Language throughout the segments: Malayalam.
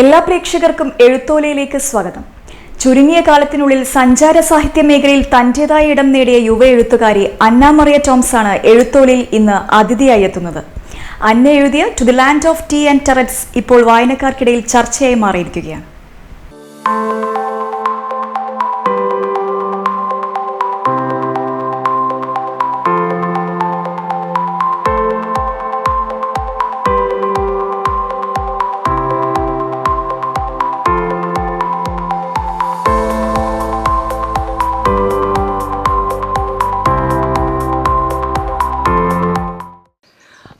എല്ലാ പ്രേക്ഷകർക്കും എഴുത്തോലയിലേക്ക് സ്വാഗതം. ചുരുങ്ങിയ കാലത്തിനുള്ളിൽ സഞ്ചാര സാഹിത്യ മേഖലയിൽ തന്റേതായ ഇടം നേടിയ യുവ എഴുത്തുകാരി അന്ന മറിയ ടോംസ് ആണ് എഴുത്തോലയിൽ ഇന്ന് അതിഥിയായി എത്തുന്നത്. അന്ന എഴുതിയ to the land of tea and terraces ഇപ്പോൾ വായനക്കാർക്കിടയിൽ ചർച്ചയായി മാറിയിരിക്കുകയാണ്.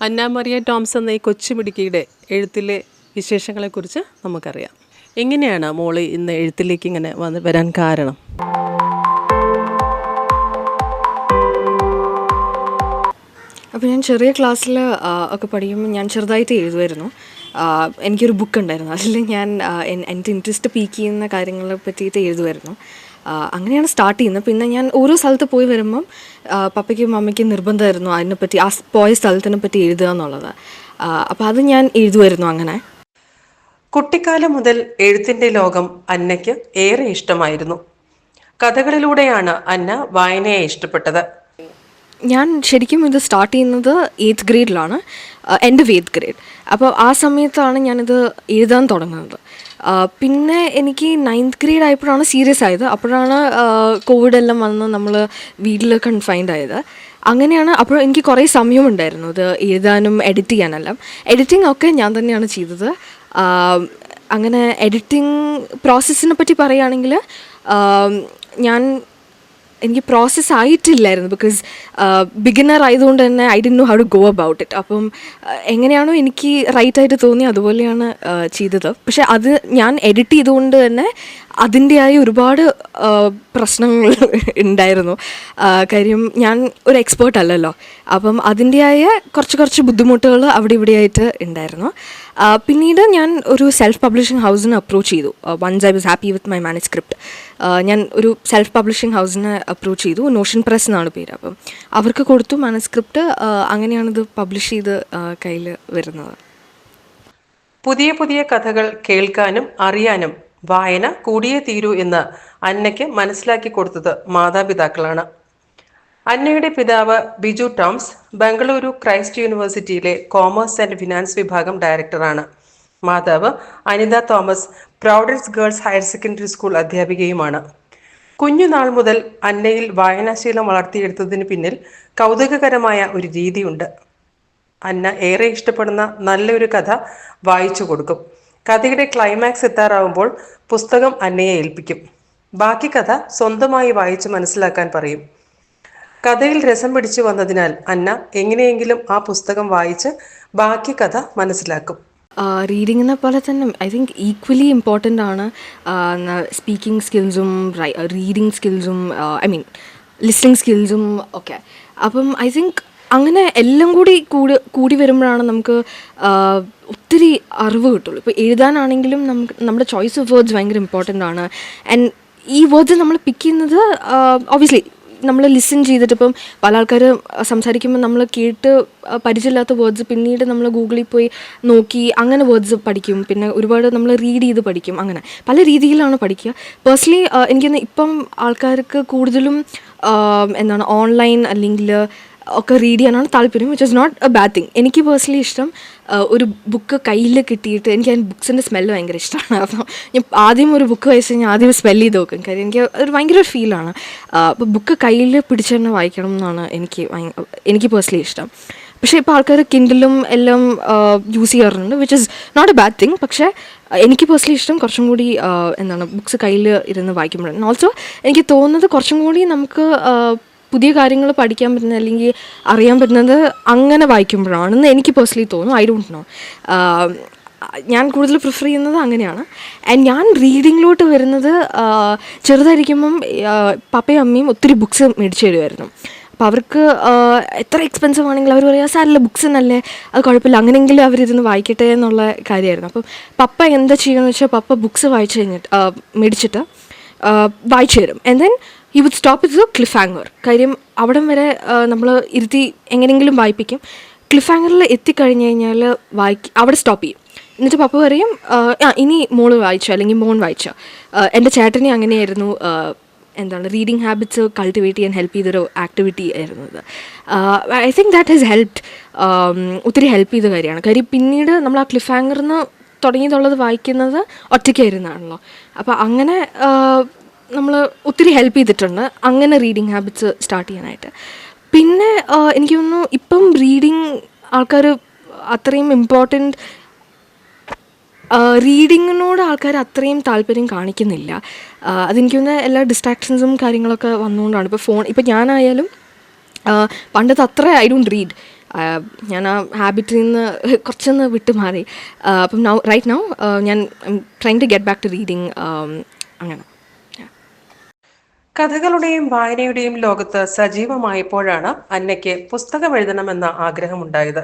അന്ന മറിയ ടോംസ് എന്ന ഈ കൊച്ചുമിടുക്കിയുടെ എഴുത്തിലെ വിശേഷങ്ങളെക്കുറിച്ച് നമുക്കറിയാം. എങ്ങനെയാണ് മോൾ ഇന്ന് എഴുത്തിലേക്ക് ഇങ്ങനെ വന്ന് വരാൻ കാരണം? അപ്പോൾ ഞാൻ ചെറിയ ക്ലാസ്സിൽ ഒക്കെ പഠിക്കുമ്പോൾ ഞാൻ ചെറുതായിട്ട് എഴുതുമായിരുന്നു എനിക്കൊരു ബുക്ക് ഉണ്ടായിരുന്നു. അതിൽ ഞാൻ എന്റെ ഇൻട്രസ്റ്റ് പീക്ക് ചെയ്യുന്ന കാര്യങ്ങളെ പറ്റിയിട്ട് എഴുതുമായിരുന്നു അങ്ങനെയാണ് സ്റ്റാർട്ട് ചെയ്യുന്നത്. പിന്നെ ഞാൻ ഓരോ സ്ഥലത്ത് പോയി വരുമ്പം പപ്പയ്ക്കും മമ്മയ്ക്കും നിർബന്ധമായിരുന്നു അതിനെപ്പറ്റി ആ പോയ സ്ഥലത്തിനെ പറ്റി എഴുതുക എന്നുള്ളത്. അപ്പോൾ അത് ഞാൻ എഴുതുമായിരുന്നു അങ്ങനെ. കുട്ടിക്കാലം മുതൽ എഴുത്തിന്റെ ലോകം അന്നയ്ക്ക് ഏറെ ഇഷ്ടമായിരുന്നു. കഥകളിലൂടെയാണ് അന്ന വായനയെ ഇഷ്ടപ്പെട്ടത്. ഞാൻ ശരിക്കും ഇത് സ്റ്റാർട്ട് ചെയ്യുന്നത് എയ്ത്ത് ഗ്രേഡിലാണ് എന്റെ വെയ്ത്ത് ഗ്രേഡ് അപ്പോൾ ആ സമയത്താണ് ഞാനിത് എഴുതാൻ തുടങ്ങുന്നത്. പിന്നെ എനിക്ക് നയൻത് ഗ്രേഡ് ആയപ്പോഴാണ് സീരിയസ് ആയത്. അപ്പോഴാണ് കോവിഡ് എല്ലാം വന്ന് നമ്മൾ വീട്ടിൽ കൺഫൈൻഡ് ആയത്. അങ്ങനെയാണ് അപ്പോൾ എനിക്ക് കുറേ സമയമുണ്ടായിരുന്നു ഇത് എഴുതാനും എഡിറ്റ് ചെയ്യാനെല്ലാം. എഡിറ്റിംഗ് ഒക്കെ ഞാൻ തന്നെയാണ് ചെയ്തത്. അങ്ങനെ എഡിറ്റിംഗ് പ്രോസസ്സിനെ പറ്റി പറയുകയാണെങ്കിൽ ഞാൻ എനിക്ക് പ്രോസസ്സ് ആയിട്ടില്ലായിരുന്നു ബിക്കോസ് ബിഗിനർ ആയതുകൊണ്ട് തന്നെ I D know how to go about it അപ്പം എങ്ങനെയാണോ എനിക്ക് റൈറ്റ് ആയിട്ട് തോന്നി അതുപോലെയാണ് ചെയ്തത്. പക്ഷേ അത് ഞാൻ എഡിറ്റ് ചെയ്തുകൊണ്ട് തന്നെ അതിന്റെതായ ഒരുപാട് പ്രശ്നങ്ങൾ ഉണ്ടായിരുന്നു. കാര്യം ഞാൻ ഒരു എക്സ്പേർട്ട് അല്ലല്ലോ. അപ്പം അതിന്റെയായ കുറച്ച് കുറച്ച് ബുദ്ധിമുട്ടുകൾ അവിടെ ഇവിടെയായിട്ട് ഉണ്ടായിരുന്നു. പിന്നീട് ഞാൻ ഒരു സെൽഫ് പബ്ലിഷിംഗ് ഹൗസിന് അപ്രോച്ച് ചെയ്തു. Once I was happy with my manuscript ഞാൻ ഒരു സെൽഫ് പബ്ലിഷിംഗ് ഹൗസിനെ അപ്രോച്ച് ചെയ്തു. നോഷൻ പ്രസ് എന്നാണ് പേര്. അപ്പം അവർക്ക് കൊടുത്തു മാനസ്ക്രിപ്റ്റ് അങ്ങനെയാണിത് പബ്ലിഷ് ചെയ്ത് കയ്യിൽ വരുന്നത്. പുതിയ പുതിയ കഥകൾ കേൾക്കാനും അറിയാനും വായന കൂടിയേ തീരൂ എന്ന് അന്നയ്ക്ക് മനസ്സിലാക്കി കൊടുത്തത് മാതാപിതാക്കളാണ്. അന്നയുടെ പിതാവ് ബിജു ടോംസ് ബംഗളൂരു ക്രൈസ്റ്റ് യൂണിവേഴ്സിറ്റിയിലെ കോമേഴ്സ് ആൻഡ് ഫിനാൻസ് വിഭാഗം ഡയറക്ടറാണ്. മാതാവ് Anita Thomas Prudence girls higher secondary school അധ്യാപികയുമാണ്. കുഞ്ഞുനാൾ മുതൽ അന്നയിൽ വായനാശീലം വളർത്തിയെടുത്തതിന് പിന്നിൽ കൗതുകകരമായ ഒരു രീതിയുണ്ട്. അന്ന ഏറെ ഇഷ്ടപ്പെടുന്ന നല്ലൊരു കഥ വായിച്ചു കൊടുക്കും. കഥയുടെ ക്ലൈമാക്സ് എത്താറാവുമ്പോൾ പുസ്തകം അന്നയെ ഏൽപ്പിക്കും. ബാക്കി കഥ സ്വന്തമായി വായിച്ച് മനസ്സിലാക്കാൻ പറയും. കഥയിൽ രസം പിടിച്ചു വന്നതിനാൽ അന്ന എങ്ങനെയെങ്കിലും ആ പുസ്തകം വായിച്ച് ബാക്കി കഥ മനസ്സിലാക്കും. റീഡിങ്ങിനെ പോലെ തന്നെ ഐ തിങ്ക് ഈക്വലി ഇമ്പോർട്ടന്റ് ആണ് സ്പീക്കിംഗ് സ്കിൽസും റീഡിങ് സ്കിൽസും ഐ മീൻ ലിസ്ണിങ് സ്കിൽസും ഒക്കെ. അപ്പം ഐ തിങ്ക് അങ്ങനെ എല്ലാം കൂടി കൂടി കൂടി വരുമ്പോഴാണ് നമുക്ക് ഒത്തിരി അറിവ് കിട്ടുള്ളൂ. ഇപ്പോൾ എഴുതാനാണെങ്കിലും നമുക്ക് നമ്മുടെ ചോയ്സ് ഓഫ് വേർഡ്സ് ഭയങ്കര ഇമ്പോർട്ടന്റ് ആണ്. ആൻഡ് ഈ വേർഡ്സ് നമ്മൾ പിക്ക് ചെയ്യുന്നത് ഒബ്വിയസ്ലി നമ്മൾ ലിസൺ ചെയ്തിട്ട് ഇപ്പം പല ആൾക്കാർ സംസാരിക്കുമ്പോൾ നമ്മൾ കേട്ട് പരിചയമില്ലാത്ത വേർഡ്സ് പിന്നീട് നമ്മൾ ഗൂഗിളിൽ പോയി നോക്കി അങ്ങനെ വേർഡ്സ് പഠിക്കും. പിന്നെ ഒരുപാട് നമ്മൾ റീഡ് ചെയ്ത് പഠിക്കും. അങ്ങനെ പല രീതിയിലാണ് പഠിക്കുക. പേഴ്സണലി എനിക്കൊന്ന് ഇപ്പം ആൾക്കാർക്ക് കൂടുതലും എന്താണ് ഓൺലൈൻ അല്ലെങ്കിൽ ഒക്കെ റീഡ് ചെയ്യാനാണ് താല്പര്യം which is not a bad thing എനിക്ക് പേഴ്സണലി ഇഷ്ടം ഒരു ബുക്ക് കയ്യിൽ കിട്ടിയിട്ട് എനിക്ക് അതിന് ബുക്സിന്റെ സ്മെല്ല് ഭയങ്കര ഇഷ്ടമാണ് അപ്പോൾ ഞാൻ ആദ്യം ഒരു ബുക്ക് വായിച്ച് കഴിഞ്ഞാൽ ആദ്യം സ്മെല്ല് ചെയ്ത് നോക്കും. കാര്യം എനിക്ക് ഒരു ഭയങ്കര ഒരു ഫീലാണ് അപ്പോൾ ബുക്ക് കയ്യിൽ പിടിച്ച് തന്നെ വായിക്കണം എന്നാണ് എനിക്ക് എനിക്ക് പേഴ്സണലി ഇഷ്ടം. പക്ഷേ ഇപ്പോൾ ആൾക്കാർ കിൻഡിലും എല്ലാം യൂസ് ചെയ്യാറുണ്ട് which is not a bad thing പക്ഷേ എനിക്ക് പേഴ്സണലി ഇഷ്ടം കുറച്ചും കൂടി എന്താണ് ബുക്സ് കയ്യിൽ ഇരുന്ന് വായിക്കുമ്പോഴാണ്. ഓൾസോ എനിക്ക് തോന്നുന്നത് കുറച്ചും കൂടി നമുക്ക് പുതിയ കാര്യങ്ങൾ പഠിക്കാൻ പറ്റുന്നത് അല്ലെങ്കിൽ അറിയാൻ പറ്റുന്നത് അങ്ങനെ വായിക്കുമ്പോഴാണെന്ന് എനിക്ക് പേഴ്സണലി തോന്നും. ഐ ഡോണ്ട് നോ ഞാൻ കൂടുതൽ പ്രിഫർ ചെയ്യുന്നത് അങ്ങനെയാണ്. ആൻഡ് ഞാൻ റീഡിങ്ങിലോട്ട് വരുന്നത് ചെറുതായിരിക്കുമ്പം പപ്പയും അമ്മയും ഒത്തിരി ബുക്സ് മേടിച്ചു തരുമായിരുന്നു. അപ്പോൾ അവർക്ക് എത്ര എക്സ്പെൻസീവ് ആണെങ്കിൽ അവർ പറയുക സാരല്ല ബുക്സ് നല്ലേ അത് കുഴപ്പമില്ല. അങ്ങനെയെങ്കിലും അവരിരുന്ന് വായിക്കട്ടെ എന്നുള്ള കാര്യമായിരുന്നു. അപ്പം പപ്പ എന്താ ചെയ്യുക എന്ന് വെച്ചാൽ പപ്പ ബുക്സ് വായിച്ചു കഴിഞ്ഞിട്ട് മേടിച്ചിട്ട് വായിച്ചു തരും. And then you would stop it cliffhanger കാര്യം അവിടം വരെ നമ്മൾ ഇരുത്തി എങ്ങനെയെങ്കിലും വായിപ്പിക്കും. ക്ലിഫ് ഹാങ്ങറിൽ എത്തിക്കഴിഞ്ഞ് കഴിഞ്ഞാൽ വായിക്കും അവിടെ സ്റ്റോപ്പ് ചെയ്യും. എന്നിട്ട് പപ്പ പറയും ആ, ഇനി മോൾ വായിച്ചോ അല്ലെങ്കിൽ മോൺ വായിച്ചോ. എന്റെ ചേട്ടനെ അങ്ങനെയായിരുന്നു എന്താണ് റീഡിങ് ഹാബിറ്റ്സ് കൾട്ടിവേറ്റ് ചെയ്യാൻ ഹെൽപ്പ് ചെയ്തൊരു ആക്ടിവിറ്റി ആയിരുന്നു ഇത് I think that has helped ഒത്തിരി ഹെൽപ്പ് ചെയ്ത കാര്യമാണ്. കാര്യം പിന്നീട് നമ്മൾ ആ ക്ലിഫ് ഹാങ്ങറിൽ നിന്ന് തുടങ്ങിയതുള്ളത് വായിക്കുന്നത് ഒറ്റയ്ക്കായിരുന്നാണല്ലോ. അപ്പോൾ അങ്ങനെ നമ്മൾ ഒത്തിരി ഹെൽപ്പ് ചെയ്തിട്ടുണ്ട്. അങ്ങനെ റീഡിങ് ഹാബിറ്റ്സ് സ്റ്റാർട്ട് ചെയ്യാനായിട്ട്. പിന്നെ എനിക്ക് തോന്നുന്നു ഇപ്പം റീഡിങ് ആൾക്കാർ അത്രയും ഇമ്പോർട്ടന്റ് റീഡിങ്ങിനോട് ആൾക്കാർ അത്രയും താല്പര്യം കാണിക്കുന്നില്ല. അതെനിക്ക് തോന്നുന്ന എല്ലാ ഡിസ്ട്രാക്ഷൻസും കാര്യങ്ങളൊക്കെ വന്നുകൊണ്ടാണ് ഇപ്പോൾ ഫോൺ ഇപ്പോൾ ഞാനായാലും പണ്ടത്തെ അത്ര ഐ ഡോണ്ട് റീഡ് ഞാൻ ആ ഹാബിറ്റിൽ നിന്ന് കുറച്ചൊന്ന് വിട്ടു മാറി അപ്പം നൗ റൈറ്റ് നൗ ഞാൻ trying to get back to reading അങ്ങനെ. കഥകളുടെയും വായനയുടെയും ലോകത്ത് സജീവമായപ്പോഴാണ് അന്നയ്ക്ക് പുസ്തകം എഴുതണമെന്ന ആഗ്രഹമുണ്ടായത്.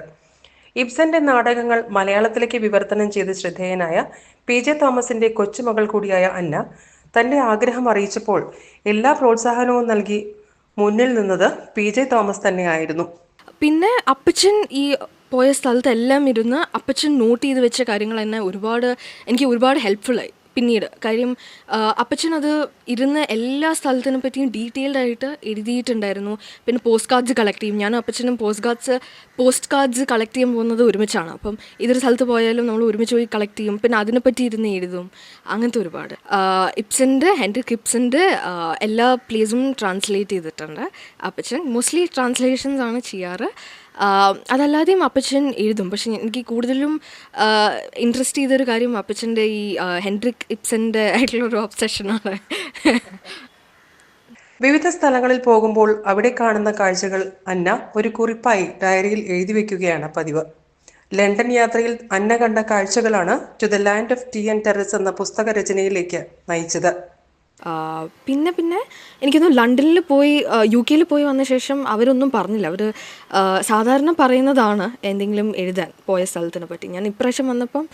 ഇബ്സന്റെ നാടകങ്ങൾ മലയാളത്തിലേക്ക് വിവർത്തനം ചെയ്ത് ശ്രദ്ധേയനായ പി ജെ തോമസിന്റെ കൊച്ചുമകൾ കൂടിയായ അന്ന തന്റെ ആഗ്രഹം അറിയിച്ചപ്പോൾ എല്ലാ പ്രോത്സാഹനവും നൽകി മുന്നിൽ നിന്നത് പി ജെ തോമസ് തന്നെയായിരുന്നു. പിന്നെ അപ്പച്ചൻ ഈ പോയ സ്ഥലത്തെല്ലാം ഇരുന്ന് അപ്പച്ചൻ നോട്ട് ചെയ്ത് വെച്ച കാര്യങ്ങൾ എന്നെ ഒരുപാട് എനിക്ക് ഒരുപാട് ഹെൽപ്ഫുള്ളായി പിന്നീട്. കാര്യം അപ്പച്ചനത് ഇരുന്ന് എല്ലാ സ്ഥലത്തിനെ പറ്റിയും ഡീറ്റെയിൽഡ് ആയിട്ട് എഴുതിയിട്ടുണ്ടായിരുന്നു. പിന്നെ പോസ്റ്റ് കാർഡ്സ് കളക്ട് ചെയ്യും. ഞാനും അപ്പച്ചനും postcards postcards collect ചെയ്യാൻ പോകുന്നത് ഒരുമിച്ചാണ്. അപ്പം ഇതൊരു സ്ഥലത്ത് പോയാലും നമ്മൾ ഒരുമിച്ച് പോയി കളക്ട് ചെയ്യും. പിന്നെ അതിനെപ്പറ്റി ഇരുന്ന് എഴുതും. അങ്ങനത്തെ ഒരുപാട്. ഇപ്സന്റെ ഹെൻറി കിപ്സന്റെ എല്ലാ പ്ലേസും ട്രാൻസ്ലേറ്റ് ചെയ്തിട്ടുണ്ട് അപ്പച്ചൻ. മോസ്റ്റ്ലി ട്രാൻസ്ലേഷൻസ് ആണ് ചെയ്യാറ്. അതല്ലാതെയും അപ്പച്ചൻ എഴുതും. പക്ഷെ എനിക്ക് കൂടുതലും ഇൻട്രസ്റ്റ് ചെയ്തൊരു കാര്യം അപ്പച്ചന്റെ ഈ ഹെൻഡ്രിക് ഇപ്സന്റെ ആയിട്ടുള്ളൊരു ഒബ്സെഷനാണ് വിവിധ സ്ഥലങ്ങളിൽ പോകുമ്പോൾ അവിടെ കാണുന്ന കാഴ്ചകൾ അന്ന ഒരു കുറിപ്പായി ഡയറിയിൽ എഴുതി വെക്കുകയാണ് പതിവ്. ലണ്ടൻ യാത്രയിൽ അന്ന കണ്ട കാഴ്ചകളാണ് to the land of tea and terraces എന്ന പുസ്തക രചനയിലേക്ക് നയിച്ചത്. പിന്നെ പിന്നെ എനിക്കൊന്ന് ലണ്ടനിൽ പോയി യു കെയിൽ പോയി വന്ന ശേഷം അവരൊന്നും പറഞ്ഞില്ല. അവർ സാധാരണ പറയുന്നതാണ് എന്തെങ്കിലും എഴുതാൻ പോയ സ്ഥലത്തിനെ പറ്റി. ഞാൻ ഇപ്രാവശ്യം വന്നപ്പം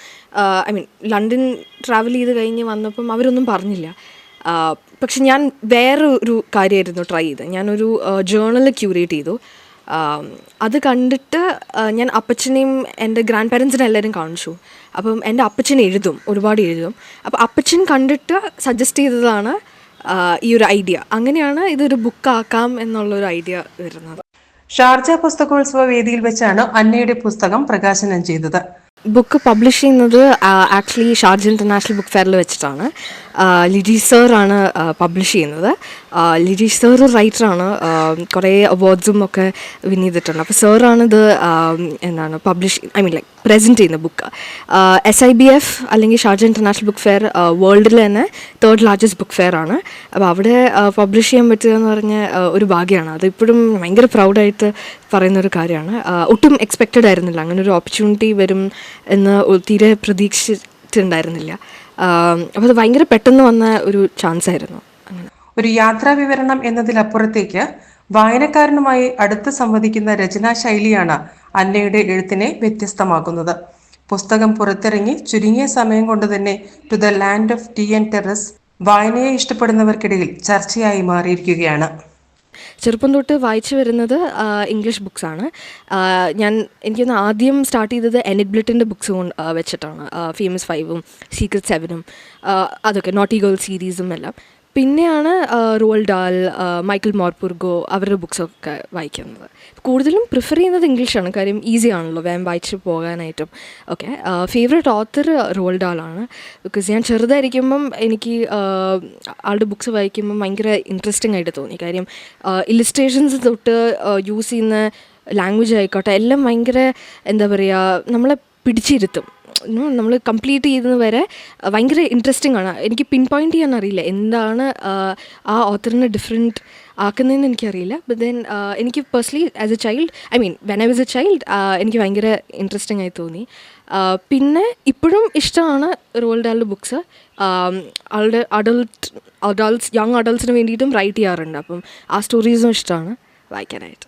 ഐ മീൻ ലണ്ടൻ ട്രാവൽ ചെയ്ത് കഴിഞ്ഞ് വന്നപ്പം അവരൊന്നും പറഞ്ഞില്ല. പക്ഷെ ഞാൻ വേറൊരു കാര്യമായിരുന്നു ട്രൈ ചെയ്തത്. ഞാനൊരു ജേണൽ ക്യൂറേറ്റ് ചെയ്തു. അത് കണ്ടിട്ട് ഞാൻ അപ്പച്ചനെയും എന്റെ ഗ്രാൻഡ് പാരൻസിനെ എല്ലാവരും കാണിച്ചു. അപ്പം എന്റെ അപ്പച്ചൻ എഴുതും ഒരുപാട് എഴുതും. അപ്പോൾ അപ്പച്ചൻ കണ്ടിട്ട് സജസ്റ്റ് ചെയ്തതാണ് ഈ ഒരു ഐഡിയ അങ്ങനെയാണ് ഇതൊരു ബുക്കാക്കാം എന്നുള്ളൊരു ഐഡിയ വരുന്നത്. ഷാർജ പുസ്തകോത്സവ വേദിയിൽ വെച്ചാണ് അന്നയുടെ പുസ്തകം പ്രകാശനം ചെയ്തത്. ബുക്ക് പബ്ലിഷ് ചെയ്യുന്നത് ആക്ച്വലി ഷാർജ ഇന്റർനാഷണൽ ബുക്ക് ഫെയറിൽ വെച്ചിട്ടാണ്. ലിജി സാറാണ് പബ്ലിഷ് ചെയ്യുന്നത്. ലിജി സാർ റൈറ്ററാണ് കുറേ അവാർഡ്സും ഒക്കെ വിൻ ചെയ്തിട്ടുണ്ട്. അപ്പോൾ സാറാണ് ഇത് എന്താണ് publish I mean like present ചെയ്യുന്ന book S I B F അല്ലെങ്കിൽ ഷാർജ ഇന്റർനാഷണൽ ബുക്ക് ഫെയർ വേൾഡിൽ തന്നെ തേർഡ് ലാർജസ്റ്റ് ബുക്ക് ഫെയർ ആണ്. അപ്പോൾ അവിടെ പബ്ലിഷ് ചെയ്യാൻ പറ്റുക എന്ന് പറഞ്ഞ ഒരു ഭാഗ്യമാണ് അത് ഇപ്പോഴും ഭയങ്കര പ്രൗഡായിട്ട് പറയുന്ന ഒരു കാര്യമാണ്. ഒട്ടും എക്സ്പെക്റ്റഡ് ആയിരുന്നില്ല. അങ്ങനെ ഒരു ഓപ്പർച്യൂണിറ്റി വരും എന്ന് ഒ- തീരെ ഉണ്ടായിരുന്നില്ല അപ്പോൾ അത് ഭയങ്കര പെട്ടെന്ന് വന്ന ഒരു ചാൻസ് ആയിരുന്നു ഒരു യാത്രാ വിവരണം എന്നതിലപ്പുറത്തേക്ക് വായനക്കാരനുമായി അടുത്ത് സംവദിക്കുന്ന രചനാ ശൈലിയാണ് അന്നയുടെ എഴുത്തിനെ വ്യത്യസ്തമാക്കുന്നത്. പുസ്തകം പുറത്തിറങ്ങി ചുരുങ്ങിയ സമയം കൊണ്ട് തന്നെ to the land of tea and terraces വായനയെ ഇഷ്ടപ്പെടുന്നവർക്കിടയിൽ ചർച്ചയായി മാറിയിരിക്കുകയാണ്. ചെറുപ്പം തൊട്ട് വായിച്ചു വരുന്നത് ഇംഗ്ലീഷ് ബുക്സാണ് ഞാൻ എനിക്കൊന്ന് ആദ്യം സ്റ്റാർട്ട് ചെയ്തത് എനിറ്റ് ബ്ലിറ്റിന്റെ ബുക്സ് കൊണ്ട് വെച്ചിട്ടാണ്. ഫേമസ് ഫൈവും സീക്രട്ട് സെവനും അതൊക്കെ നോട്ടി ഗേൾ സീരീസും എല്ലാം. പിന്നെയാണ് റോൾ ഡാൽ മൈക്കിൾ മോർപുർഗോ അവരുടെ ബുക്സൊക്കെ വായിക്കുന്നത്. കൂടുതലും പ്രിഫർ ചെയ്യുന്നത് ഇംഗ്ലീഷാണ്. കാര്യം ഈസി ആണല്ലോ വേം വായിച്ച് പോകാനായിട്ടും ഓക്കെ ഫേവറേറ്റ് ഓത്തർ റോൾ ഡാലാണ്. ബിക്കോസ് ഞാൻ ചെറുതായിരിക്കുമ്പം എനിക്ക് ആളുടെ ബുക്സ് വായിക്കുമ്പം ഭയങ്കര ഇൻട്രസ്റ്റിംഗ് ആയിട്ട് തോന്നി. കാര്യം ഇലിസ്ട്രേഷൻസ് തൊട്ട് യൂസ് ചെയ്യുന്ന ലാംഗ്വേജ് ആയിക്കോട്ടെ എല്ലാം ഭയങ്കര എന്താ പറയുക നമ്മളെ പിടിച്ചിരുത്തും. നമ്മൾ കംപ്ലീറ്റ് ചെയ്തത് വരെ ഭയങ്കര ഇൻട്രസ്റ്റിംഗ് ആണ്. എനിക്ക് പിൻ പോയിന്റ് ചെയ്യാൻ അറിയില്ല. എന്താണ് ആ ഓത്തറിനെ ഡിഫറെന്റ് ആക്കുന്നതെന്ന് എനിക്കറിയില്ല. ബട്ട് ദെൻ എനിക്ക് personally as a child I mean when I was a child എനിക്ക് ഭയങ്കര ഇൻട്രസ്റ്റിംഗ് ആയി തോന്നി. പിന്നെ ഇപ്പോഴും ഇഷ്ടമാണ് റോൾ ഡാലിന്റെ ബുക്സ് ആളുടെ അഡൾട്ട് അഡൾട്ട്സ് യങ് അഡൾട്ട്സിന് വേണ്ടിയിട്ടും റൈറ്റ് ചെയ്യാറുണ്ട്. അപ്പം ആ സ്റ്റോറീസും ഇഷ്ടമാണ്. വായിക്കാനായിട്ട്.